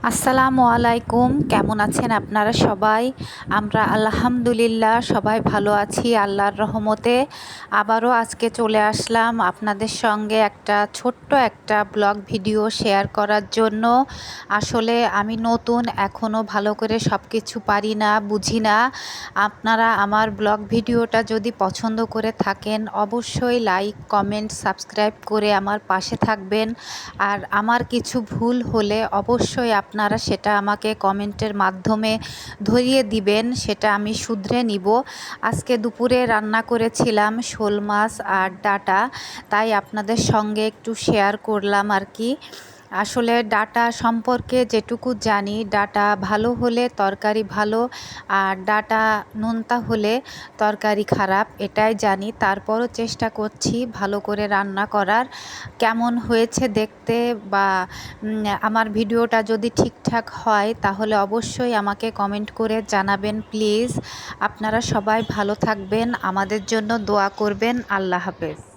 আসসালামু আলাইকুম। কেমন আছেন আপনারা সবাই? আমরা আলহামদুলিল্লাহ সবাই ভালো আছি আল্লাহর রহমতে। আবারও আজকে চলে আসলাম আপনাদের সঙ্গে একটা ছোট্ট একটা ব্লগ ভিডিও শেয়ার করার জন্য। আসলে আমি নতুন এখনও ভালো করে সব কিছু পারি না, বুঝি না। আপনারা আমার ব্লগ ভিডিওটা যদি পছন্দ করে থাকেন, অবশ্যই লাইক, কমেন্ট, সাবস্ক্রাইব করে আমার পাশে থাকবেন। আর আমার কিছু ভুল হলে অবশ্যই আপনারা সেটা আমাকে কমেন্টের মাধ্যমে ধরিয়ে দিবেন, সেটা আমি শুধরে নিব। আজকে দুপুরে রান্না করেছিলাম শোল মাছ আর ডাটা, তাই আপনাদের সঙ্গে একটু শেয়ার করলাম আর কি। আসলে ডাটা সম্পর্কে যেটুকু জানি, ডাটা ভালো হলে তরকারি ভালো আর ডাটা নোনতা হলে তরকারি খারাপ, এটাই জানি। তারপরও চেষ্টা করছি ভালো করে রান্না করার। কেমন হয়েছে দেখতে বা আমার ভিডিওটা যদি ঠিকঠাক হয় তাহলে অবশ্যই আমাকে কমেন্ট করে জানাবেন, প্লিজ। আপনারা সবাই ভালো থাকবেন, আমাদের জন্য দোয়া করবেন। আল্লাহ হাফেজ।